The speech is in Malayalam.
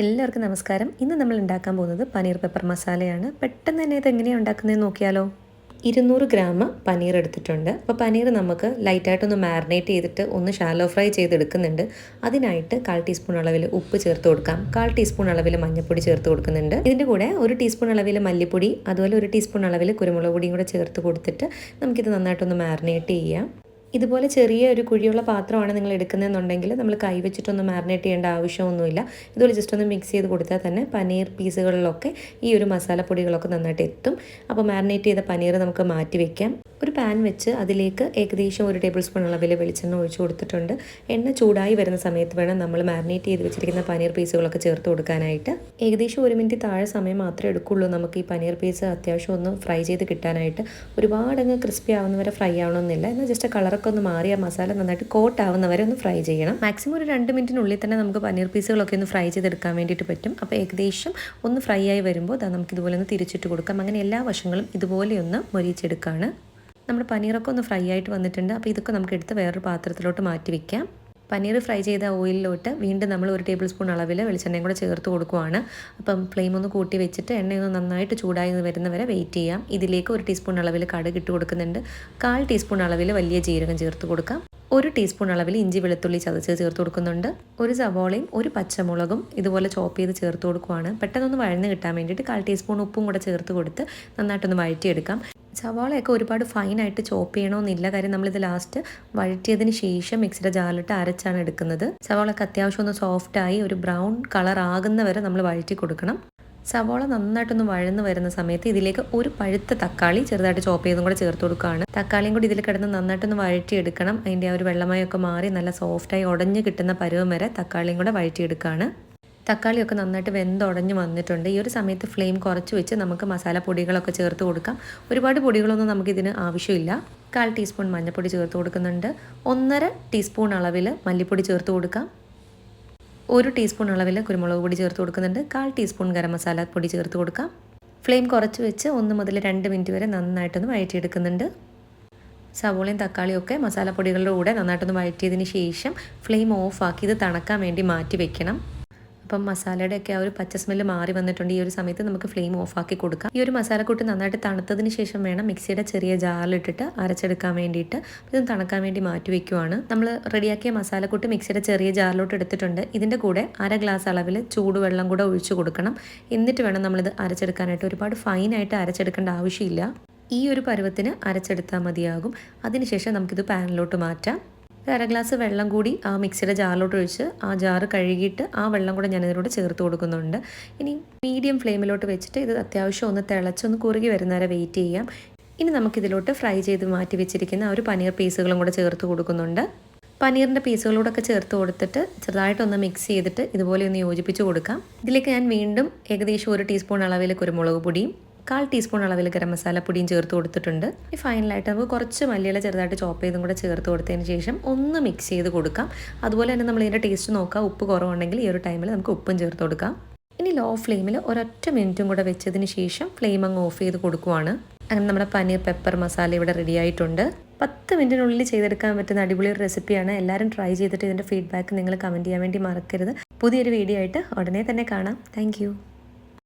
എല്ലാവർക്കും നമസ്കാരം. ഇന്ന് നമ്മൾ ഉണ്ടാക്കാൻ പോകുന്നത് പനീർ പെപ്പർ മസാലയാണ്. പെട്ടെന്ന് തന്നെ ഇത് എങ്ങനെയാണ് ഉണ്ടാക്കുന്നതെന്ന് നോക്കിയാലോ? ഇരുന്നൂറ് ഗ്രാം പനീർ എടുത്തിട്ടുണ്ട്. അപ്പോൾ പനീർ നമുക്ക് ലൈറ്റായിട്ടൊന്ന് മാരിനേറ്റ് ചെയ്തിട്ട് ഒന്ന് ഷാലോ ഫ്രൈ ചെയ്തെടുക്കുന്നുണ്ട്. അതിനായിട്ട് കാൽ ടീസ്പൂൺ അളവിൽ ഉപ്പ് ചേർത്ത് കൊടുക്കാം. കാൽ ടീസ്പൂൺ അളവിൽ മഞ്ഞൾപ്പൊടി ചേർത്ത് കൊടുക്കുന്നുണ്ട്. ഇതിന്റെ കൂടെ ഒരു ടീസ്പൂൺ അളവിൽ മല്ലിപ്പൊടി അതുപോലെ ഒരു ടീസ്പൂൺ അളവിൽ കുരുമുളക് പൊടിയും കൂടെ ചേർത്ത് കൊടുത്തിട്ട് നമുക്കിത് നന്നായിട്ടൊന്ന് മാരിനേറ്റ് ചെയ്യാം. ഇതുപോലെ ചെറിയ ഒരു കുഴിയുള്ള പാത്രമാണ് നിങ്ങൾ എടുക്കുന്നതെന്നുണ്ടെങ്കിൽ നമ്മൾ കൈ വെച്ചിട്ടൊന്നും മാരിനേറ്റ് ചെയ്യേണ്ട ആവശ്യമൊന്നുമില്ല. ഇതുപോലെ ജസ്റ്റ് ഒന്ന് മിക്സ് ചെയ്ത് കൊടുത്താൽ തന്നെ പനീർ പീസുകളിലൊക്കെ ഈ ഒരു മസാലപ്പൊടികളൊക്കെ നന്നായിട്ട് എത്തും. അപ്പോൾ മാരിനേറ്റ് ചെയ്ത പനീർ നമുക്ക് മാറ്റി വയ്ക്കാം ഒരു പാൻ വെച്ച് അതിലേക്ക് ഏകദേശം ഒരു ടേബിൾ സ്പൂൺ അളവിൽ വെളിച്ചെണ്ണ ഒഴിച്ചു കൊടുത്തിട്ടുണ്ട്. എണ്ണ ചൂടായി വരുന്ന സമയത്ത് വേണം നമ്മൾ മാരിനേറ്റ് ചെയ്ത് വെച്ചിരിക്കുന്ന പനീർ പീസുകളൊക്കെ ചേർത്ത് കൊടുക്കാനായിട്ട്. ഏകദേശം ഒരു മിനിറ്റ് താഴെ സമയം മാത്രമേ എടുക്കുള്ളൂ നമുക്ക് ഈ പനീർ പീസ് അത്യാവശ്യം ഒന്ന് ഫ്രൈ ചെയ്ത് കിട്ടാനായിട്ട്. ഒരുപാടങ്ങ് ക്രിസ്പി ആവുന്നവരെ ഫ്രൈ ആവണമെന്നില്ല. എന്നാൽ ജസ്റ്റ് കളറൊക്കെ ഒന്ന് മാറി ആ മസാല നന്നായിട്ട് കോട്ട് ആവുന്നവരെ ഒന്ന് ഫ്രൈ ചെയ്യണം. മാക്സിമം ഒരു രണ്ട് മിനിറ്റിനുള്ളിൽ തന്നെ നമുക്ക് പനീർ പീസുകളൊക്കെ ഒന്ന് ഫ്രൈ ചെയ്തെടുക്കാൻ വേണ്ടിയിട്ട് പറ്റും. അപ്പോൾ ഏകദേശം ഒന്ന് ഫ്രൈ ആയി വരുമ്പോൾ അത് നമുക്ക് ഇതുപോലെ ഒന്ന് തിരിച്ചിട്ട് കൊടുക്കാം. അങ്ങനെ എല്ലാ വശങ്ങളും ഇതുപോലെ ഒന്ന് മൊരിച്ചെടുക്കുകയാണ് നമ്മുടെ പനീറൊക്കെ ഒന്ന് ഫ്രൈ ആയിട്ട് വന്നിട്ടുണ്ട്. അപ്പോൾ ഇതൊക്കെ നമുക്ക് എടുത്ത് വേറൊരു പാത്രത്തിലോട്ട് മാറ്റി വെക്കാം. പനീർ ഫ്രൈ ചെയ്ത ഓയിലിലോട്ട് വീണ്ടും നമ്മൾ ഒരു ടേബിൾ സ്പൂൺ അളവിൽ വെളിച്ചെണ്ണയും കൂടെ ചേർത്ത് കൊടുക്കുവാണ്. അപ്പം ഫ്ലെയിം ഒന്ന് കൂട്ടി വെച്ചിട്ട് എണ്ണയൊന്ന് നന്നായിട്ട് ചൂടായി വരുന്നവരെ വെയിറ്റ് ചെയ്യാം. ഇതിലേക്ക് ഒരു ടീസ്പൂൺ അളവിൽ കടുക് ഇട്ട് കൊടുക്കുന്നുണ്ട്. കാൽ ടീസ്പൂൺ അളവിൽ വലിയ ജീരകം ചേർത്ത് കൊടുക്കാം. ഒരു ടീസ്പൂൺ അളവിൽ ഇഞ്ചി വെളുത്തുള്ളി ചതച്ച് ചേർത്ത് കൊടുക്കുന്നുണ്ട്. ഒരു സവോളയും ഒരു പച്ചമുളകും ഇതുപോലെ ചോപ്പ് ചെയ്ത് ചേർത്ത് കൊടുക്കുവാണ്. പെട്ടെന്നൊന്ന് വഴന്ന് കിട്ടാൻ വേണ്ടിയിട്ട് കാൽ ടീസ്പൂൺ ഉപ്പും കൂടെ ചേർത്ത് കൊടുത്ത് നന്നായിട്ടൊന്ന് വഴറ്റിയെടുക്കാം. സവാളയൊക്കെ ഒരുപാട് ഫൈനായിട്ട് ചോപ്പ് ചെയ്യണമെന്നില്ല കാര്യം നമ്മളിത് ലാസ്റ്റ് വഴറ്റിയതിന് ശേഷം മിക്സിയുടെ ജാറിലിട്ട് അരച്ചാണ് എടുക്കുന്നത്. സവാളയൊക്കെ അത്യാവശ്യം ഒന്ന് സോഫ്റ്റായി ഒരു ബ്രൗൺ കളർ ആകുന്ന വരെ നമ്മൾ വഴറ്റി കൊടുക്കണം. സവാള നന്നായിട്ടൊന്ന് വഴന്ന് വരുന്ന സമയത്ത് ഇതിലേക്ക് ഒരു പഴുത്ത തക്കാളി ചെറുതായിട്ട് ചോപ്പ് ചെയ്തും കൂടെ ചേർത്ത് കൊടുക്കുകയാണ്. തക്കാളിയും കൂടി ഇതിൽ കിടന്ന് നന്നായിട്ടൊന്ന് വഴറ്റിയെടുക്കണം അതിന്റെ ആ ഒരു വെള്ളമയൊക്കെ മാറി നല്ല സോഫ്റ്റായി ഉടഞ്ഞ് കിട്ടുന്ന പരുവം വരെ തക്കാളിയും കൂടെ വഴറ്റിയെടുക്കുകയാണ് തക്കാളിയൊക്കെ നന്നായിട്ട് വെന്തുടഞ്ഞ് വന്നിട്ടുണ്ട്. ഈ ഒരു സമയത്ത് ഫ്ലെയിം കുറച്ച് വെച്ച് നമുക്ക് മസാല പൊടികളൊക്കെ ചേർത്ത് കൊടുക്കാം. ഒരുപാട് പൊടികളൊന്നും നമുക്കിതിന് ആവശ്യമില്ല. കാൽ ടീസ്പൂൺ മഞ്ഞൾപ്പൊടി ചേർത്ത് കൊടുക്കുന്നുണ്ട്. ഒന്നര ടീസ്പൂൺ അളവിൽ മല്ലിപ്പൊടി ചേർത്ത് കൊടുക്കാം. ഒരു ടീസ്പൂൺ അളവിൽ കുരുമുളക് പൊടി ചേർത്ത് കൊടുക്കുന്നുണ്ട്. കാൽ ടീസ്പൂൺ ഗരം മസാല പൊടി ചേർത്ത് കൊടുക്കാം. ഫ്ലെയിം കുറച്ച് വെച്ച് ഒന്ന് മുതൽ രണ്ട് മിനിറ്റ് വരെ നന്നായിട്ടൊന്ന് വഴറ്റിയെടുക്കുന്നുണ്ട്. സവോളയും തക്കാളിയും ഒക്കെ മസാലപ്പൊടികളുടെ കൂടെ നന്നായിട്ടൊന്ന് വഴറ്റിയതിന് ശേഷം ഫ്ലെയിം ഓഫാക്കി ഇത് തണക്കാൻ വേണ്ടി മാറ്റി വെക്കണം. അപ്പം മസാലയുടെ ഒക്കെ ആ ഒരു പച്ച സ്മെല്ല് മാറി വന്നിട്ടുണ്ട്. ഈ ഒരു സമയത്ത് നമുക്ക് ഫ്ലെയിം ഓഫ് ആക്കി കൊടുക്കാം. ഈ ഒരു മസാലക്കൂട്ട് നന്നായിട്ട് തണുത്തതിന് ശേഷം വേണം മിക്സിയുടെ ചെറിയ ജാറിലിട്ടിട്ട് അരച്ചെടുക്കാൻ വേണ്ടിയിട്ട് ഇത് തണുക്കാൻ വേണ്ടി മാറ്റി വെക്കുവാണ്. നമ്മൾ റെഡിയാക്കിയ മസാലക്കൂട്ട് മിക്സിയുടെ ചെറിയ ജാറിലോട്ട് എടുത്തിട്ടുണ്ട്. ഇതിന്റെ കൂടെ അര ഗ്ലാസ് അളവിൽ ചൂടുവെള്ളം കൂടെ ഒഴിച്ചു കൊടുക്കണം. എന്നിട്ട് വേണം നമ്മളിത് അരച്ചെടുക്കാനായിട്ട്. ഒരുപാട് ഫൈനായിട്ട് അരച്ചെടുക്കേണ്ട ആവശ്യമില്ല. ഈ ഒരു പരുവത്തിന് അരച്ചെടുത്താൽ മതിയാകും. അതിനുശേഷം നമുക്കിത് പാനിലോട്ട് മാറ്റാം. അര ഗ്ലാസ് വെള്ളം കൂടി ആ മിക്സിയുടെ ജാറിലോട്ട് ഒഴിച്ച് ആ ജാറ് കഴുകിയിട്ട് ആ വെള്ളം കൂടെ ഇതിലോട്ട് ചേർത്ത് കൊടുക്കുന്നുണ്ട്. ഇനി മീഡിയം ഫ്ലെയിമിലോട്ട് വെച്ചിട്ട് ഇത് അത്യാവശ്യം ഒന്ന് തിളച്ചൊന്ന് കുറുകി വരുന്നവരെ വെയിറ്റ് ചെയ്യാം. ഇനി നമുക്കിതിലോട്ട് ഫ്രൈ ചെയ്ത് മാറ്റി വെച്ചിരിക്കുന്ന ആ ഒരു പനീർ പീസുകളും കൂടെ ചേർത്ത് കൊടുക്കുന്നുണ്ട്. പനീറിന്റെ പീസുകളോടൊക്കെ ചേർത്ത് കൊടുത്തിട്ട് ചെറുതായിട്ടൊന്ന് മിക്സ് ചെയ്തിട്ട് ഇതുപോലെ ഒന്ന് യോജിപ്പിച്ച് കൊടുക്കാം. ഇതിലേക്ക് ഞാൻ വീണ്ടും ഏകദേശം ഒരു ടീസ്പൂൺ അളവിൽ കുരുമുളക് പൊടിയും കാൽ ടീസ്പൂൺ അളവിൽ ഗരം മസാല പൊടിയും ചേർത്ത് കൊടുത്തിട്ടുണ്ട്. ഈ ഫൈനലായിട്ട് നമുക്ക് കുറച്ച് മല്ലിയില ചെറുതായിട്ട് ചോപ്പ് ചെയ്തും കൂടെ ചേർത്ത് കൊടുത്തതിന് ശേഷം ഒന്ന് മിക്സ് ചെയ്ത് കൊടുക്കാം. അതുപോലെ തന്നെ നമ്മൾ ഇതിന്റെ ടേസ്റ്റ് നോക്കാം ഉപ്പ് കുറവുണ്ടെങ്കിൽ ഈ ഒരു ടൈമിൽ നമുക്ക് ഉപ്പും ചേർത്ത് കൊടുക്കാം. ഇനി ലോ ഫ്ലെയിമിൽ ഒരൊറ്റ മിനിറ്റും കൂടെ വെച്ചതിന് ശേഷം ഫ്ലെയിം അങ്ങ് ഓഫ് ചെയ്ത് കൊടുക്കുവാണ്. അങ്ങനെ നമ്മുടെ പനീർ പെപ്പർ മസാല ഇവിടെ റെഡി ആയിട്ടുണ്ട്. പത്ത് മിനിറ്റിനുള്ളിൽ ചെയ്തെടുക്കാൻ പറ്റുന്ന അടിപൊളി ഒരു റെസിപ്പിയാണ് എല്ലാവരും ട്രൈ ചെയ്തിട്ട് ഇതിന്റെ ഫീഡ്ബാക്ക് നിങ്ങൾ കമന്റ് ചെയ്യാൻ വേണ്ടി മറക്കരുത്. പുതിയൊരു വീഡിയോ ആയിട്ട് ഉടനെ തന്നെ കാണാം. താങ്ക്